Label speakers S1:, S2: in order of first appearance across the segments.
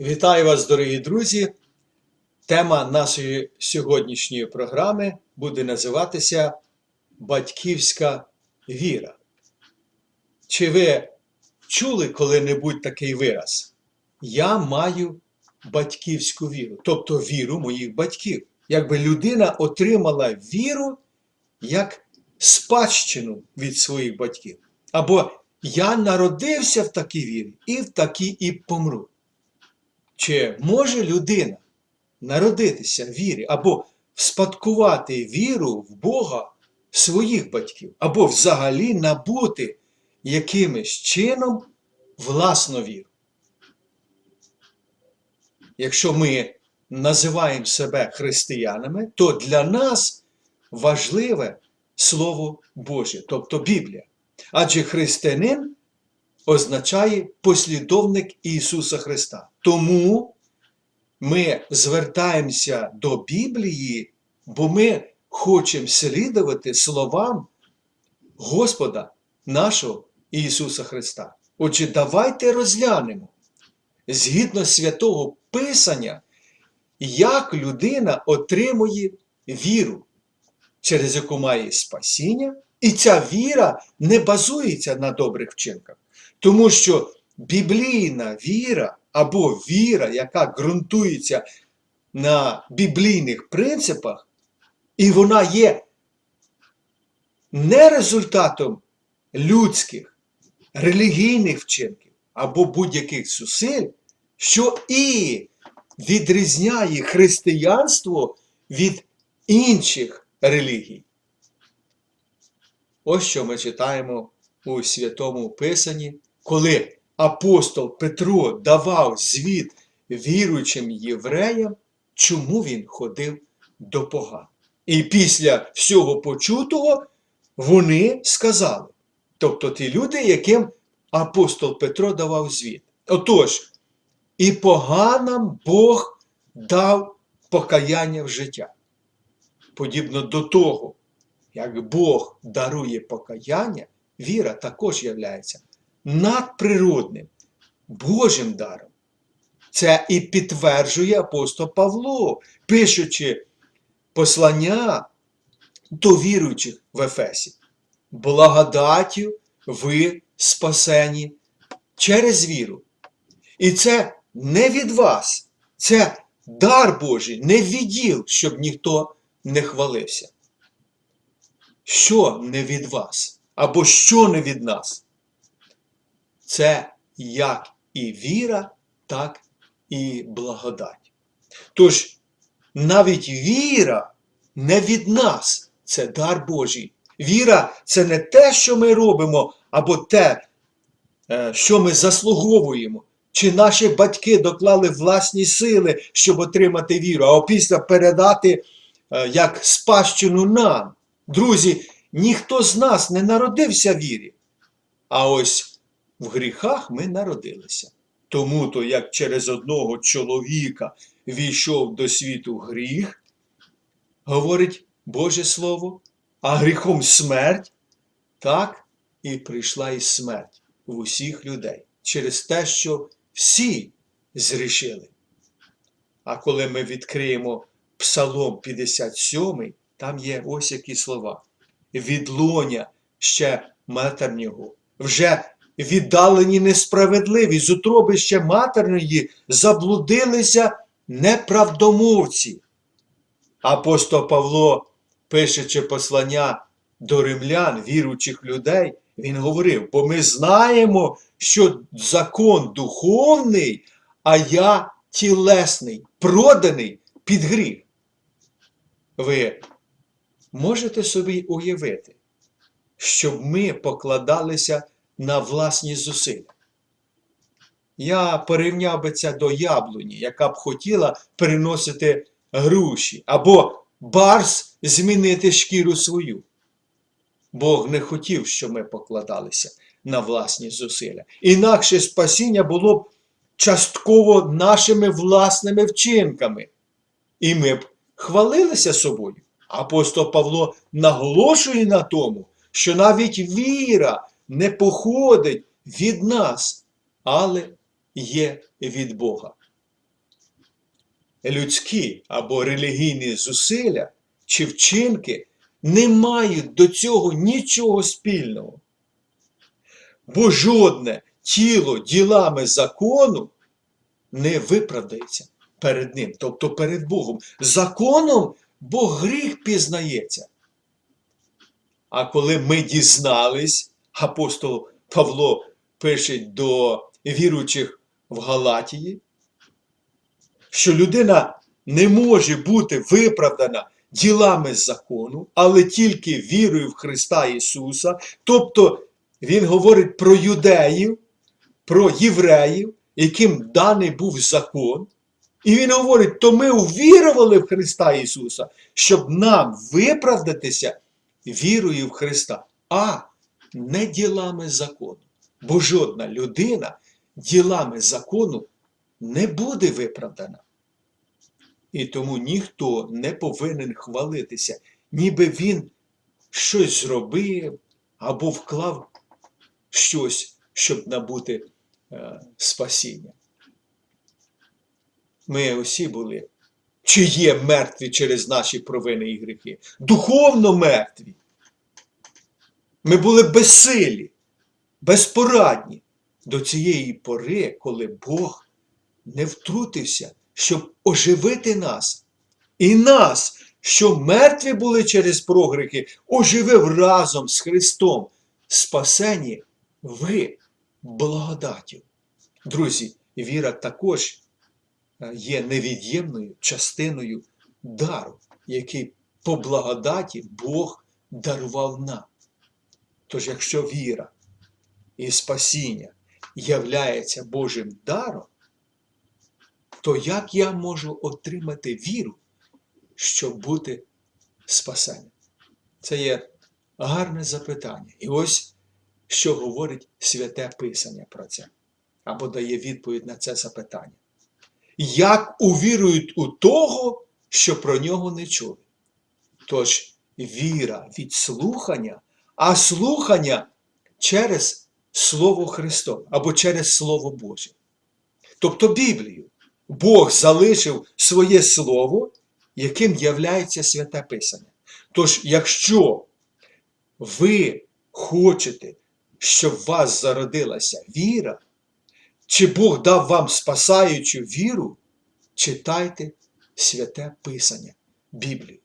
S1: Вітаю вас, дорогі друзі! Тема нашої сьогоднішньої програми буде називатися Батьківська віра. Чи ви чули коли-небудь такий вираз? Я маю батьківську віру, тобто віру моїх батьків. Якби людина отримала віру як спадщину від своїх батьків. Або я народився в такій вірі і в такій і помру. Чи може людина народитися в вірі або вспадкувати віру в Бога своїх батьків, або взагалі набути якимось чином власну віру? Якщо ми називаємо себе християнами, то для нас важливе Слово Боже, тобто Біблія. Адже християнин означає послідовник Ісуса Христа. Тому ми звертаємося до Біблії, бо ми хочемо слідувати словам Господа нашого Ісуса Христа. Отже, давайте розглянемо згідно святого Писання, як людина отримує віру, через яку має спасіння, і ця віра не базується на добрих вчинках. Тому що біблійна віра або віра, яка ґрунтується на біблійних принципах, і вона є не результатом людських релігійних вчинків або будь-яких зусиль, що і відрізняє християнство від інших релігій. Ось що ми читаємо у Святому Писанні, коли апостол Петро давав звіт віруючим євреям, чому він ходив до поган. І після всього почутого вони сказали, тобто ті люди, яким апостол Петро давав звіт. Отож, і поганам Бог дав покаяння в життя. Подібно до того, як Бог дарує покаяння, віра також являється надприродним Божим даром. Це і підтверджує апостол Павло, пишучи послання до віруючих в Ефесі. Благодаттю ви спасені через віру. І це не від вас, це дар Божий, не відділ, щоб ніхто не хвалився. Що не від вас? Або що не від нас? Це як і віра, так і благодать. Тож, навіть віра не від нас, це дар Божий. Віра це не те, що ми робимо, або те, е, що ми заслуговуємо. Чи наші батьки доклали власні сили, щоб отримати віру, а опісля передати е, як спадщину нам. Друзі, ніхто з нас не народився вірі. А ось в гріхах ми народилися. Тому то, як через одного чоловіка війшов до світу гріх, говорить Боже Слово, а гріхом смерть, так і прийшла і смерть в усіх людей через те, що всі зрішили. А коли ми відкриємо Псалом 57, там є ось які слова. Від лоня ще матернього, вже віддалені несправедливі, з утроби матерної заблудилися неправдомовці. Апостол Павло, пишучи послання до римлян, віруючих людей, він говорив: бо ми знаємо, що закон духовний, а я тілесний, проданий під гріх. Ви можете собі уявити, щоб ми покладалися на власні зусилля. Я порівняв би це до яблуні, яка б хотіла переносити груші, або барс змінити шкіру свою. Бог не хотів, щоб ми покладалися на власні зусилля. Інакше спасіння було б частково нашими власними вчинками. І ми б хвалилися собою. Апостол Павло наголошує на тому, що навіть віра не походить від нас, але є від Бога. людські або релігійні зусилля чи вчинки не мають до цього нічого спільного. Бо жодне тіло ділами закону не виправдається перед ним, тобто перед Богом. Законом Бог гріх пізнається. А коли ми дізнались, апостол Павло пише до віруючих в Галатії, що людина не може бути виправдана ділами закону, але тільки вірою в Христа Ісуса. Тобто Він говорить про юдеїв, про євреїв, яким даний був закон. І він говорить, то ми увірували в Христа Ісуса, щоб нам виправдатися вірою в Христа, а не ділами закону. Бо жодна людина ділами закону не буде виправдана. І тому ніхто не повинен хвалитися, ніби він щось зробив або вклав щось, щоб набути е, спасіння. Ми усі були, чи є мертві через наші провини і гріхи, духовно мертві. Ми були безсилі, безпорадні до цієї пори, коли Бог не втрутився, щоб оживити нас. І нас, що мертві були через прогріхи, оживив разом з Христом, спасені ви благодаттю. Друзі, віра також е, є невід'ємною частиною дару, який по благодаті Бог дарував нам. Тож, якщо віра і спасіння являється Божим даром, то як я можу отримати віру, щоб бути спасенням? Це є гарне запитання. І ось що говорить святе Писання про це, або дає відповідь на це запитання. Як увірують у того, що про нього не чули? Тож віра від слухання, а слухання через Слово Христове або через Слово Боже. Тобто Біблію. Бог залишив своє Слово, яким являється святе Писання. Тож, якщо ви хочете, щоб в вас зародилася віра, чи Бог дав вам спасаючу віру, читайте святе Писання, Біблію.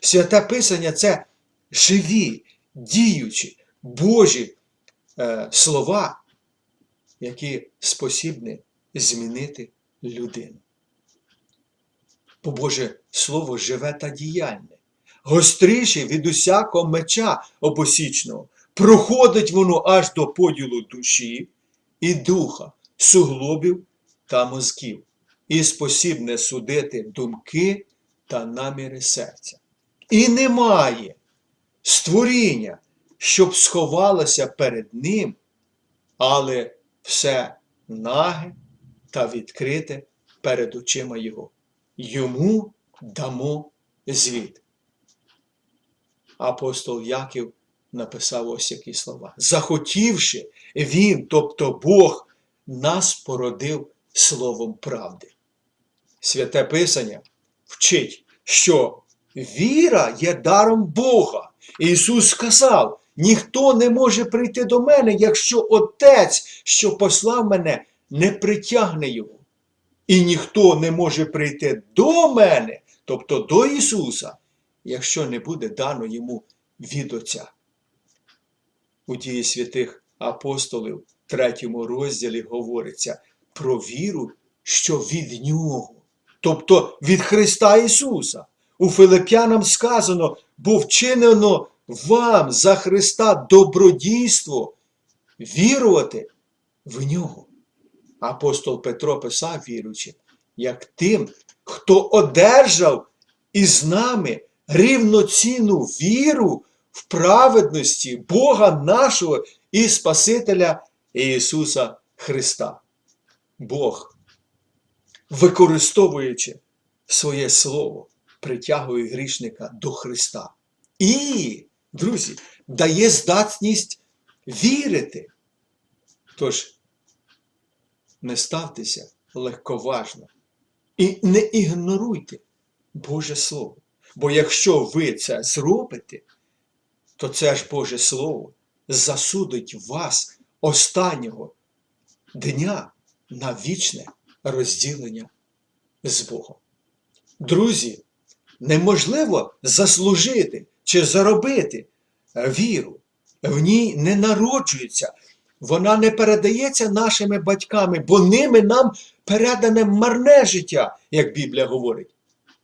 S1: Святе Писання це живі, діючі, Божі е, слова, які спосібні змінити людину. Бо Боже Слово живе та діяльне, гостріше від усякого меча обосічного, проходить воно аж до поділу душі і духа, суглобів та мозків, і спосібне судити думки та наміри серця. І немає створіння, щоб сховалося перед ним, але все наге та відкрите перед очима Його. Йому дамо звіт. Апостол Яків написав ось які слова. Захотівши, він, тобто Бог, нас породив словом правди. Святе Писання вчить, що віра є даром Бога. Ісус сказав: ніхто не може прийти до мене, якщо Отець, що послав мене, не притягне його. І ніхто не може прийти до мене, тобто до Ісуса, якщо не буде дано йому від Отця. У дії святих апостолів, третьому розділі говориться про віру, що від Нього, тобто від Христа Ісуса. У Филип'янам сказано, бо вчинено вам за Христа добродійство вірувати в Нього. Апостол Петро писав віруючи, як тим, хто одержав із нами рівноцінну віру в праведності Бога нашого і Спасителя Ісуса Христа. Бог, використовуючи своє Слово, притягує грішника до Христа. І, друзі, дає здатність вірити. Тож, не ставтеся легковажно І не ігноруйте Боже Слово. Бо якщо ви це зробите, то це ж Боже Слово засудить вас останнього дня на вічне розділення з Богом. Друзі, неможливо заслужити чи заробити віру. В ній не народжується, вона не передається нашими батьками, бо ними нам передане марне життя, як Біблія говорить.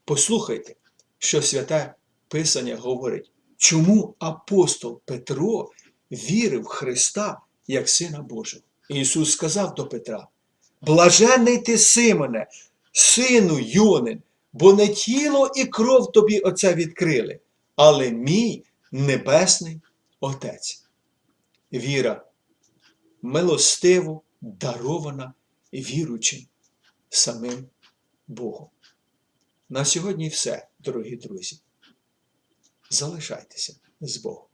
S1: Послухайте, що святе Писання говорить, чому апостол Петро вірив в Христа як Сина Божого. Ісус сказав до Петра: Блажений ти, Симоне, сину Йонин, бо не тіло і кров тобі оце відкрили, але мій небесний Отець. Віра милостиво дарована віручим самим Богом. На сьогодні все, дорогі друзі. Залишайтеся з Богом.